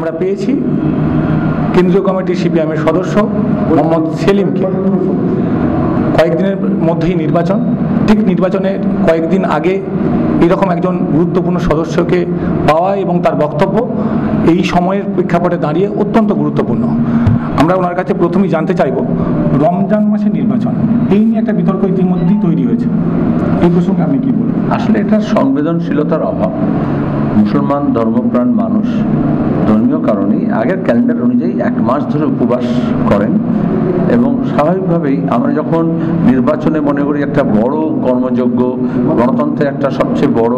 আমরা পেয়েছি। কেন্দ্রীয় কমিটির সিপিএমের সদস্য মোহাম্মদ সেলিমকে। কয়েকদিনের মধ্যেই নির্বাচন। ঠিক নির্বাচনের কয়েকদিন আগে এরকম একজন গুরুত্বপূর্ণ সদস্যকে পাওয়া এবং তার বক্তব্য এই সময়ের প্রেক্ষাপটে দাঁড়িয়ে অত্যন্ত গুরুত্বপূর্ণ। আমরা ওনার কাছে প্রথমেই জানতে চাইব, রমজান মাসের নির্বাচন, এই নিয়ে একটা বিতর্ক ইতিমধ্যেই তৈরি হয়েছে। এই প্রসঙ্গে আপনি কি বলবেন? আসলে এটা সংবেদনশীলতার অভাব। মুসলমান ধর্মপ্রাণ মানুষ ধর্মীয় কারণেই আগের ক্যালেন্ডার অনুযায়ী এক মাস ধরে উপবাস করেন এবং স্বাভাবিকভাবেই আমরা যখন নির্বাচনে মনে করি একটা বড় কর্মযোগ্য গণতন্ত্রের একটা সবচেয়ে বড়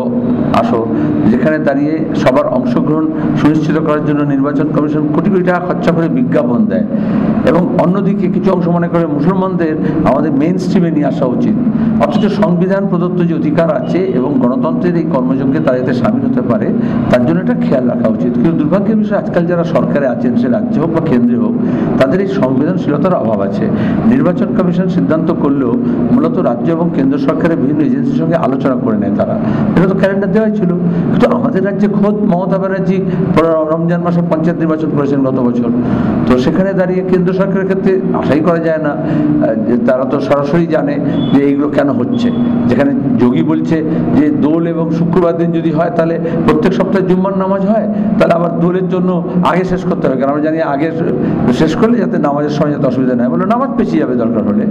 আসর, যেখানে দাঁড়িয়ে সবার অংশগ্রহণ সুনিশ্চিত করার জন্য নির্বাচন কমিশন কোটি কোটি টাকা খরচা করে বিজ্ঞাপন দেয়। এবং অন্যদিকে কিছু অংশ মনে করে মুসলমানদের আমাদের মেন স্ট্রিমে নিয়ে আসা উচিত। অথচ সংবিধান প্রদত্ত যে অধিকার আছে এবং গণতন্ত্রের এই কর্মযজ্ঞে তারা যাতে সামিল হতে পারে, তার জন্য এটা খেয়াল রাখা উচিত। কিন্তু দুর্ভাগ্যের বিষয় আজকাল যারা সরকারে আছেন, সে রাজ্য হোক বা কেন্দ্রে হোক, তাদের এই সংবেদনশীলতার অভাব আছে। নির্বাচন কমিশন সিদ্ধান্ত করলেও মূলত রাজ্য এবং কেন্দ্র সরকারের বিভিন্ন এজেন্সির সঙ্গে আলোচনা করে নেয় তারা। এটা তো ক্যালেন্ডার দেওয়াই ছিল। কিন্তু আমাদের রাজ্যে খোদ মমতা ব্যানার্জি রমজান মাসে পঞ্চায়েত নির্বাচন করেছেন গত বছর। তো সেখানে দাঁড়িয়ে কেন্দ্র সরকারের ক্ষেত্রে আশাই করা যায় না, যে তারা তো সরাসরি জানে যে এইগুলো কেন হচ্ছে। যেখানে যোগী বলছে যে দোল এবং শুক্রবার দিন যদি হয়, তাহলে প্রত্যেক সপ্তাহে জুম্মার নামাজ হয়, তাহলে আবার দোলের জন্য আগে শেষ করতে হবে, কারণ আমরা জানি আগে শেষ করলে যাতে নামাজের সময় যাতে অসুবিধা না হয়। বলে নামাজ পেছিয়ে যাবে দরকার হলে।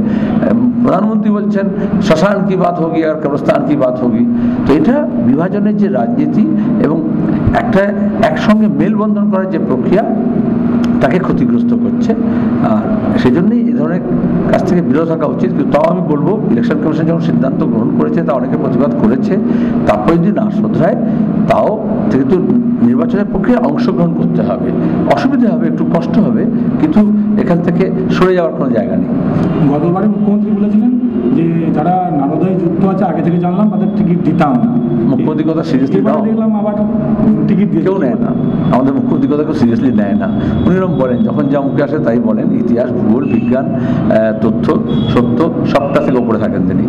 প্রধানমন্ত্রী বলছেন, শ্মশান কি বাত হোগি আর কবরস্থান কি বাত হোগি তো এটা বিভাজনের যে রাজনীতি এবং একটা একসঙ্গে মেলবন্ধন করার যে প্রক্রিয়া, তাকে ক্ষতিগ্রস্ত করছে। আর সেই জন্যই এ ধরনের কাছ থেকে বিরত থাকা উচিত, কিন্তু তাও আমি বলব ইলেকশন কমিশন যখন সিদ্ধান্ত গ্রহণ করেছে, তা অনেকে প্রতিবাদ করেছে, তারপরে যদি না শোধরায়, তাও যেহেতু নির্বাচনের পক্ষে অংশগ্রহণ করতে হবে। অসুবিধে হবে, একটু কষ্ট হবে, কিন্তু এখান থেকে সরে যাওয়ার কোনো জায়গা নেই। গতবারে মুখ্যমন্ত্রী বলেছিলেন যে যারা নারদায় যুক্ত আছে আগে থেকে জানলাম তাদের টিকিট দিতাম। না seriously এবারে নাও। দেখলাম আবার টিকিট কেউ নেয় না। আমাদের মুখ্যমন্ত্রী কথা কেউ সিরিয়াসলি নেয় না। উনি এরকম বলেন যখন যা মুখে আসে তাই বলেন। ইতিহাস ভূগোল বিজ্ঞান তথ্য সত্য সবটা থেকে উপরে থাকেন তিনি।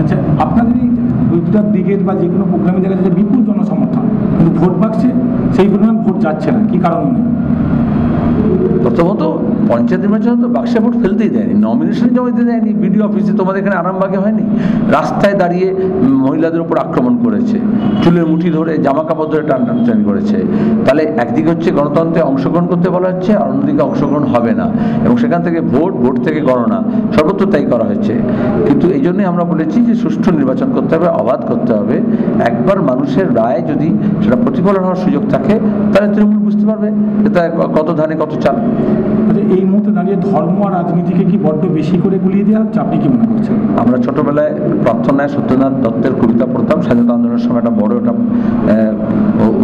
আচ্ছা আপনাদের এই দুটা ব্রিগেড বা যে কোনো প্রোগ্রামে দেখা যাচ্ছে বিপুল জনসমর্থন কিন্তু ভোট বাক্সে সেই পরিমাণ ভোট যাচ্ছে না কি কারণ প্রথমত পঞ্চায়েত নির্বাচনে তো বাক্সে ভোট ফেলতেই দেয়নি নমিনেশন জমা দিতে দেয়নি বিডিও অফিসে তোমাদের এখানে আরামবাগে হয়নি, রাস্তায় দাঁড়িয়ে মহিলাদের উপর আক্রমণ করেছে, চুলের মুঠি ধরে জামা কাপড় ধরে টান টান করেছে, তাহলে একদিকে হচ্ছে গণতন্ত্রে অংশগ্রহণ করতে বলা হচ্ছে, আর অন্যদিকে অংশগ্রহণ হবে না, এবং সেখান থেকে ভোট ভোট থেকে গণনা, সর্বত্র তাই করা হয়েছে, কিন্তু এই জন্যই আমরা বলেছি যে সুষ্ঠু নির্বাচন করতে হবে, অবাধ করতে হবে, একবার মানুষের রায় যদি সেটা প্রতিফলন হওয়ার সুযোগ থাকে, তাহলে তৃণমূল বুঝতে পারবে যে তার কত ধানে কত চাল। আচ্ছা এই মুহূর্তে দাঁড়িয়ে ধর্ম আর রাজনীতিকে কি বড্ড বেশি করে গুলিয়ে দেওয়া হচ্ছে? আপনি কি মনে করছেন? আমরা ছোটবেলায় প্রার্থনায় সত্যনাথ দত্তের কবিতা পড়তাম, স্বাধীনতা আন্দোলনের সময় একটা বড় একটা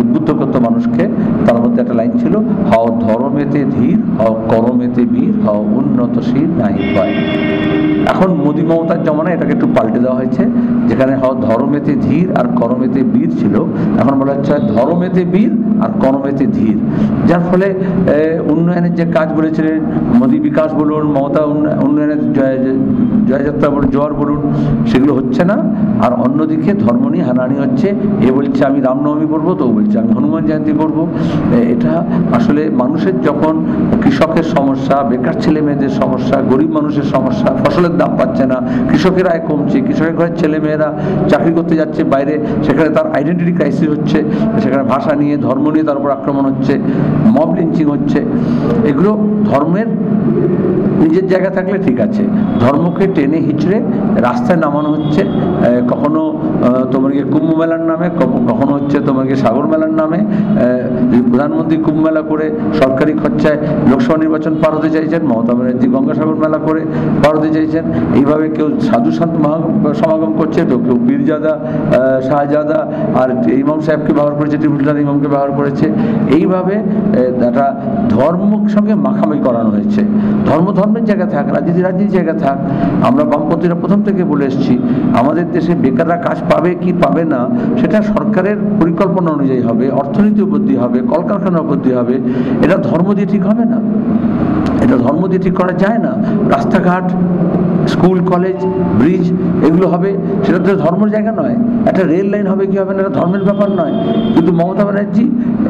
উদ্বুদ্ধ করতো মানুষকে তার মধ্যে একটা লাইন ছিল হও ধর্মেতে ধীর হও, করমেতে বীর হও উন্নতশীল নাই ভয়। এখন মোদী মমতার জমানায় এটাকে একটু পাল্টে দেওয়া হয়েছে, যেখানে হও ধর্মেতে ধীর আর করমেতে বীর ছিল। এখন বলা হচ্ছে ধর্মেতে বীর আর করমেতে ধীর। যার ফলে উন্নয়নের যে কাজ বলেছিলেন মোদী বিকাশ বলুন, মমতা উন্নয়নের জয়যাত্রা বলুন, জোয়ার বলুন, সেগুলো হচ্ছে না। আর অন্যদিকে ধর্ম নিয়ে হানাহানি হচ্ছে। এ বলছে আমি রামনবমী করব তো বলছে আমি হনুমান জয়ন্তী করব এটা আসলে মানুষের যখন কৃষকের সমস্যা, বেকার ছেলে মেয়েদের সমস্যা, গরিব মানুষের সমস্যা, ফসলের দাম পাচ্ছে না, কৃষকের আয় কমছে, কৃষকের ঘরের ছেলে মেয়েরা চাকরি করতে যাচ্ছে বাইরে, সেখানে তার আইডেন্টিটি ক্রাইসিস হচ্ছে, সেখানে ভাষা নিয়ে, ধর্ম নিয়ে তার উপর আক্রমণ হচ্ছে মব লিঞ্চিং হচ্ছে। এগুলো ধর্মের নিজের জায়গা থাকলে ঠিক আছে। ধর্মকে টেনে হিচড়ে রাস্তায় নামানো হচ্ছে। কখনো গিয়ে কুম্ভ মেলার নামে কখনো হচ্ছে গিয়ে সাগর মেলার নামে। প্রধানমন্ত্রী কুম্ভ মেলা করে সরকারি খরচায় লোকসভা নির্বাচন পার হতে চাইছেন মমতা ব্যানার্জি গঙ্গাসাগর মেলা করে পার হতে চাইছেন এইভাবে কেউ সাধু সন্ত সমাগম করছে তো কেউ পীরজাদা আহ, শাহজাদা আর ইমাম সাহেবকে ব্যবহার করেছে ত্রিপুরার ইমামকে ব্যবহার করেছে। এইভাবে একটা ধর্মের সঙ্গে মাখামাখি করানো হয়েছে। ধর্ম ধর্মের জায়গা থাক, রাজনীতি রাজনীতির জায়গা থাক, আমরা বামপন্থীরা প্রথম থেকে বলে এসেছি, আমাদের দেশে বেকাররা কাজ পাবে কি পাবে না, সেটা সরকারের পরিকল্পনা অনুযায়ী হবে, অর্থনীতি উপর দিয়ে হবে, কলকারখানা উপর দিয়ে হবে, এটা ধর্ম দিয়ে ঠিক হবে না। এটা ধর্ম দিয়ে ঠিক করা যায় না। রাস্তাঘাট স্কুল কলেজ ব্রিজ এগুলো হবে সেটা তো ধর্মের জায়গা নয়। একটা রেল লাইন হবে কি হবে না এটা ধর্মের ব্যাপার নয়। কিন্তু মমতা ব্যানার্জি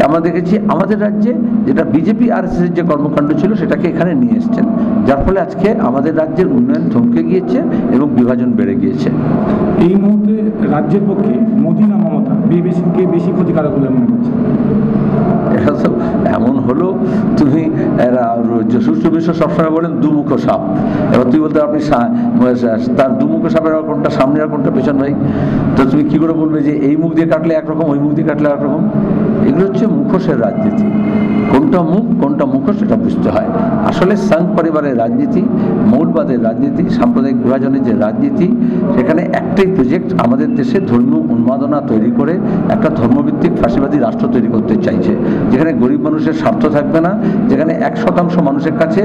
আমরা দেখেছি আমাদের রাজ্যে যেটা বিজেপি আর এস যে কর্মকাণ্ড ছিল সেটাকে এখানে নিয়ে এসছেন। যার ফলে আজকে আমাদের রাজ্যের উন্নয়ন থমকে গিয়েছে এবং বিভাজন বেড়ে গিয়েছে। এই মুহূর্তে রাজ্যের পক্ষে মোদী না মমতা বেশি কে বেশি ক্ষতিকারক বলে মনে করছে এটা তো এমন হলো তুমি এরা সুষ্ঠু বিশ্ব সবসময় বলেন দুমুখ সাপ। এবার তুই বলতে আপনি তার দুমুখ সাপের আর কোনটা, সামনে আর কোনটা পেছন ভাই? তো তুমি কি করে বলবে যে এই মুখ দিয়ে কাটলে একরকম, ওই মুখ দিয়ে কাটলে একরকম এগুলো হচ্ছে মুখোশের রাজনীতি। কোনটা মুখ, কোনটা মুখোশ, সেটা বুঝতে হয়। আসলে সাং পরিবারের রাজনীতি, মৌলবাদের রাজনীতি, সাম্প্রদায়িক বিভাজনের যে রাজনীতি, সেখানে একটাই প্রজেক্ট আমাদের দেশে ধর্মীয় উন্মাদনা তৈরি করে একটা ধর্মভিত্তিক ফাঁসিবাদী রাষ্ট্র তৈরি করতে চাইছে। যেখানে গরিব মানুষের স্বার্থ থাকবে না, যেখানে এক শতাংশ মানুষের কাছে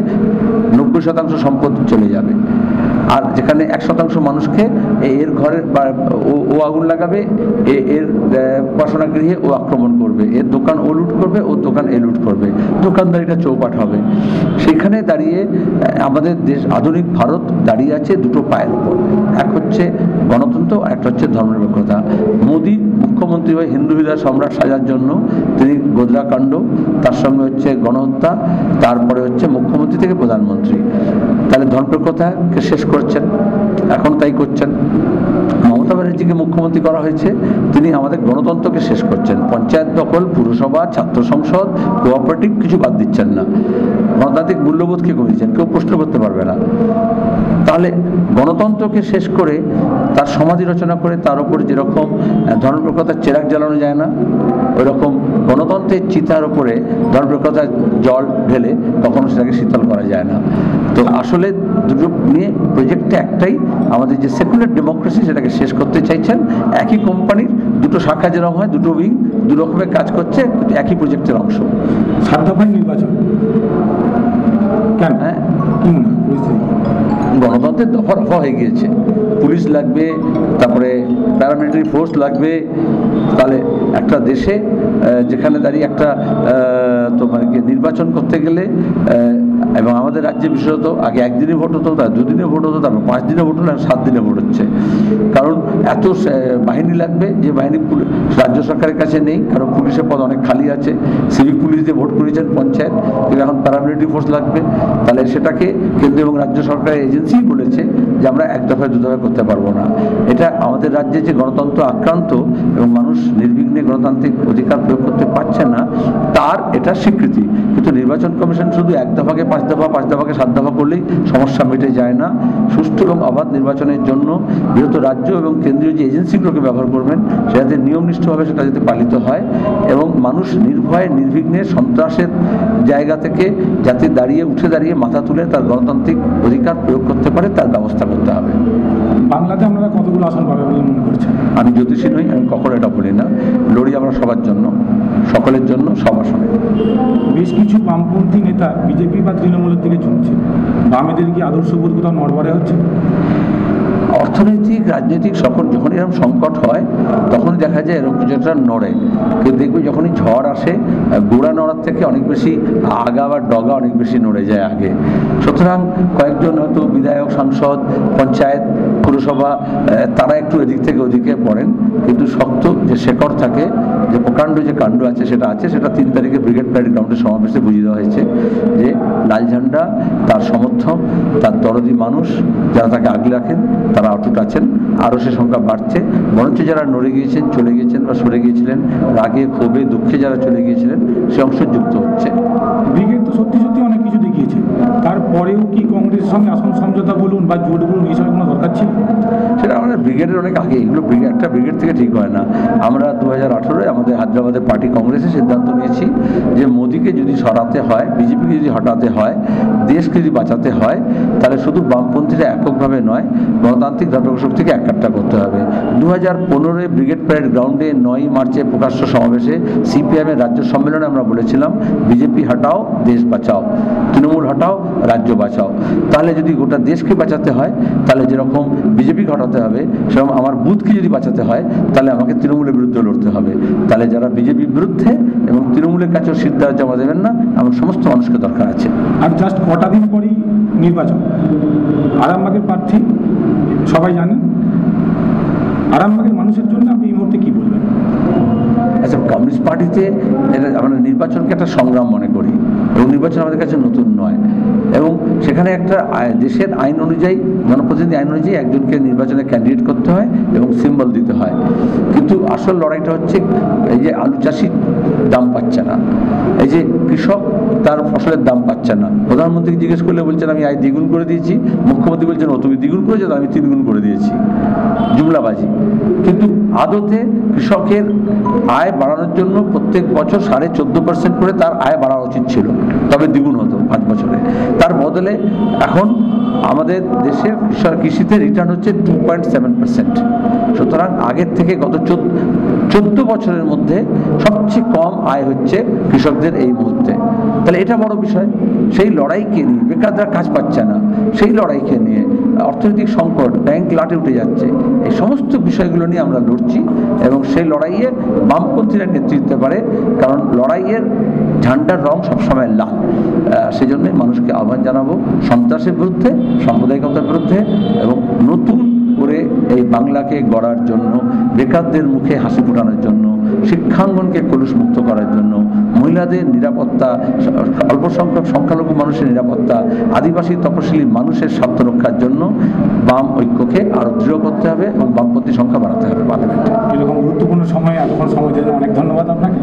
নব্বই শতাংশ সম্পদ চলে যাবে। আর যেখানে এক শতাংশ মানুষকে এর ঘরের ও- আগুন লাগাবে এর উপাসনা গৃহে ও আক্রমণ করবে এর দোকান ও লুট করবে, ও দোকান এ লুট করবে, দোকানদারিটা চৌপাট হবে। সেখানে দাঁড়িয়ে আমাদের দেশ, আধুনিক ভারত দাঁড়িয়ে আছে দুটো পায়ের উপর। এক হচ্ছে গণতন্ত্র আর একটা হচ্ছে ধর্মনিরপেক্ষতা। মোদী মুখ্যমন্ত্রী হয়ে হিন্দু হৃদয় সম্রাট সাজার জন্য তিনি গোদরাকাণ্ড, তার সঙ্গে হচ্ছে গণহত্যা, তারপরে হচ্ছে মুখ্যমন্ত্রী থেকে প্রধানমন্ত্রী। তাহলে ধনপ্রকথা শেষ করছেন? এখন তাই করছেন। মমতা ব্যানার্জিকে মুখ্যমন্ত্রী করা হয়েছে, তিনি আমাদের গণতন্ত্রকে শেষ করছেন। পঞ্চায়েত দখল, পুরসভা, ছাত্র সংসদ, কোঅপারেটিভ কিছু বাদ দিচ্ছেন না। গণতান্ত্রিক মূল্যবোধকে কমিয়েছেন, কেউ প্রশ্ন করতে পারবে না। তাহলে গণতন্ত্রকে শেষ করে তার সমাধি রচনা করে তার উপর যেরকম ধর্মপ্রকতার চেরাগ জ্বালানো যায় না ওই রকম গণতন্ত্রের চিতার উপরে ধর্মপ্রকতার জল ঢেলে কখনো সেটাকে শীতল করা যায় না। তো আসলে দুটো নিয়ে প্রজেক্টটা একটাই, আমাদের যে সেকুলার ডেমোক্রেসি সেটাকে শেষ করতে চাইছেন একই কোম্পানির দুটো শাখা যেরকম হয় দুটো উইং দু রকমের কাজ করছে একই প্রজেক্টের অংশ। সাধ্য নির্বাচন। কেন? হ্যাঁ। গণতন্ত্রের দফা রফা হয়ে গিয়েছে। পুলিশ লাগবে, তারপরে প্যারামিলিটারি ফোর্স লাগবে। তাহলে একটা দেশে যেখানে দাঁড়িয়ে একটা তোমার নির্বাচন করতে গেলে এবং আমাদের রাজ্যে বিশেষত আগে একদিনে ভোট হতো, তার দুদিনে ভোট হতো, তারপর পাঁচ দিনে ভোট হলো সাত দিনে ভোট হচ্ছে। কারণ এত বাহিনী লাগবে, যে বাহিনী রাজ্য সরকারের কাছে নেই, কারণ পুলিশের পদ অনেক খালি আছে। সিভিক পুলিশ দিয়ে ভোট করেছেন পঞ্চায়েত এখন প্যারামিলিটারি ফোর্স লাগবে। তাহলে সেটাকে কেন্দ্র এবং রাজ্য সরকারের এজেন্সি বলেছে যে আমরা এক দফায়, দু দফায় করতে পারব না। এটা আমাদের রাজ্যে যে গণতন্ত্র আক্রান্ত এবং মানুষ নির্বিঘ্নে গণতান্ত্রিক অধিকার প্রয়োগ করতে পারছে না, তার এটা স্বীকৃতি। কিন্তু নির্বাচন কমিশন শুধু এক দফাকে, পাঁচ দফা, পাঁচ দফাকে, সাত দফা করলেই সমস্যা মিটে যায় না। সুষ্ঠু এবং অবাধ নির্বাচনের জন্য বৃহত্তর রাজ্য এবং কেন্দ্রীয় যে এজেন্সিগুলোকে ব্যবহার করবেন, সেটাতে নিয়মনিষ্ঠভাবে সেটা যাতে পালিত হয় এবং মানুষ নির্ভয়ে, নির্বিঘ্নে সন্ত্রাসের জায়গা থেকে যাতে দাঁড়িয়ে, উঠে দাঁড়িয়ে মাথা তুলে তার গণতান্ত্রিক অধিকার প্রয়োগ করতে পারে তার ব্যবস্থা করতে হবে। বাংলাতে আপনারা কতগুলো আসন পাবে বলে মনে করছেন? আমি জ্যোতিষী নই আমি কখনো এটা বলি না। লড়ি আমরা সবার জন্য সকলের জন্য সব আসনে। বেশ কিছু বামপন্থী নেতা বিজেপি বা তৃণমূলের দিকে ঝুঁকছে। বামেদের কি আদর্শ বোধ কোথাও নড়বড়ে হচ্ছে? অর্থনৈতিক, রাজনৈতিক সকল যখন এরকম সংকট হয়, তখন দেখা যায় এরকম কিছু একটা নড়ে। কিন্তু দেখবে যখনই ঝড় আসে, গোড়া নড়ার থেকে অনেক বেশি আগা বা ডগা অনেক বেশি নড়ে যায় আগে। সুতরাং কয়েকজন হয়তো বিধায়ক, সাংসদ, পঞ্চায়েত, পুরসভা তারা একটু এদিক থেকে ওদিকে পড়েন। কিন্তু শক্ত যে শেকড় থাকে যে প্রকাণ্ড যে কাণ্ড আছে, সেটা আছে, সেটা তিন তারিখে ব্রিগেড প্যারেড গ্রাউন্ডের সমাবেশে বুঝিয়ে দেওয়া হয়েছে যে লাল ঝান্ডা, তার সমর্থক, তার দরদি মানুষ, যারা তাকে আগলে রাখেন, তারা অটুট আছেন, আরও সে সংখ্যা বাড়ছে। বরঞ্চ যারা নড়ে গিয়েছেন, চলে গিয়েছেন বা সরে গিয়েছিলেন, রাগে, ক্ষোভে, দুঃখে যারা চলে গিয়েছিলেন, সে অংশ যুক্ত হচ্ছে। ব্রিগেড সত্যি সত্যি অনেক কিছু দেখিয়েছে। তারপরেও কি কংগ্রেসের সঙ্গে আসন সমঝোতা বলুন বা জোট বলুন এইসবের কোনো দরকার ছিল? সেটা আমাদের ব্রিগেডের অনেক আগে, এগুলো একটা ব্রিগেড থেকে ঠিক হয় না। আমরা দু হাজার আমাদের হায়দ্রাবাদের পার্টি কংগ্রেসে সিদ্ধান্ত নিয়েছি যে মোদিকে যদি সরাতে হয়, বিজেপিকে যদি হটাতে হয়, দেশকে যদি বাঁচাতে হয়, তাহলে শুধু বামপন্থীরা এককভাবে নয়, গণতান্ত্রিক ধর্মক শক্তিকে একাট্টা করতে হবে। দু হাজার পনেরোয় ব্রিগেড প্যারেড গ্রাউন্ডে নয় মার্চে প্রকাশ্য সমাবেশে সিপিএমের রাজ্য সম্মেলনে আমরা বলেছিলাম, বিজেপি হটাও, দেশ বাঁচাও। তৃণমূল হটাও রাজ্য বাঁচাও। তাহলে যদি গোটা দেশকে বাঁচাতে হয় তাহলে যেরকম বিজেপি ঘটাতে হবে সেরকম আমার বুথকে যদি বাঁচাতে হয় তাহলে আমাকে তৃণমূলের বিরুদ্ধে লড়তে হবে। তাহলে যারা বিজেপির বিরুদ্ধে এবং তৃণমূলের কাছেও সিদ্ধান্ত জমা দেবেন না এমন সমস্ত মানুষকে দরকার আছে। আর জাস্ট কটা দিন পরই নির্বাচন। আরামবাগের প্রার্থী সবাই জানেন। আরামবাগের মানুষের জন্য আপনি এই মুহূর্তে কি বলবেন? আচ্ছা কমিউনিস্ট পার্টিতে আমরা নির্বাচনকে একটা সংগ্রাম মনে করি। এবং নির্বাচন আমাদের কাছে নতুন নয়। এবং সেখানে একটা দেশের আইন অনুযায়ী, জনপ্রতিনিধি আইন অনুযায়ী একজনকে নির্বাচনে ক্যান্ডিডেট করতে হয় এবং সিম্বল দিতে হয়। কিন্তু আসল লড়াইটা হচ্ছে এই যে আলু চাষি। দাম পাচ্ছে না। এই যে কৃষক, তার ফসলের দাম পাচ্ছে না। প্রধানমন্ত্রী জিজ্ঞেস করলে বলছেন, আমি আয় দ্বিগুণ করে দিয়েছি। মুখ্যমন্ত্রী বলছেন ও তুমি দ্বিগুণ করেছ আমি তিনগুণ করে দিয়েছি। জুমলাবাজি। কিন্তু আদতে কৃষকের আয় বাড়ানোর জন্য প্রত্যেক বছর সাড়ে চোদ্দ পার্সেন্ট করে তার আয় বাড়া উচিত ছিল। তবে দ্বিগুণ হতো, পাঁচ বছরে। তার বদলে এখন আমাদের দেশের কৃষিতে রিটার্ন হচ্ছে টু পয়েন্ট সেভেন পার্সেন্ট সুতরাং আগের থেকে গত চোদ্দ বছরের মধ্যে সবচেয়ে কম আয় হচ্ছে কৃষকদের এই মুহূর্তে। তাহলে এটা বড় বিষয়। সেই লড়াইকে নিয়ে বেকাররা কাজ পাচ্ছে না। সেই লড়াইকে নিয়ে অর্থনৈতিক সংকট ব্যাংক লাটে উঠে যাচ্ছে, এই সমস্ত বিষয়গুলো নিয়ে আমরা লড়ছি এবং সেই লড়াইয়ে বামপন্থীরা নেতৃত্ব পারে, কারণ লড়াইয়ের ঝান্ডার রং সবসময় লাল। সেই জন্যই মানুষকে আহ্বান জানাব সন্ত্রাসের বিরুদ্ধে, সাম্প্রদায়িকতার বিরুদ্ধে এবং নতুন করে এই বাংলাকে গড়ার জন্য, বেকারদের মুখে হাসি ফোটানোর জন্য, শিক্ষাঙ্গনকে কলুষমুক্ত করার জন্য মহিলাদের নিরাপত্তা অল্প সংখ্যক সংখ্যালঘু মানুষের নিরাপত্তা, আদিবাসী তপশিলী মানুষের স্বার্থ রক্ষার জন্য বাম ঐক্যকে আরও দৃঢ় করতে হবে এবং বামপন্থী সংখ্যা বাড়াতে হবে পার্লামেন্টে। এরকম গুরুত্বপূর্ণ সময় এতক্ষণ সময় দেন অনেক ধন্যবাদ আপনাকে।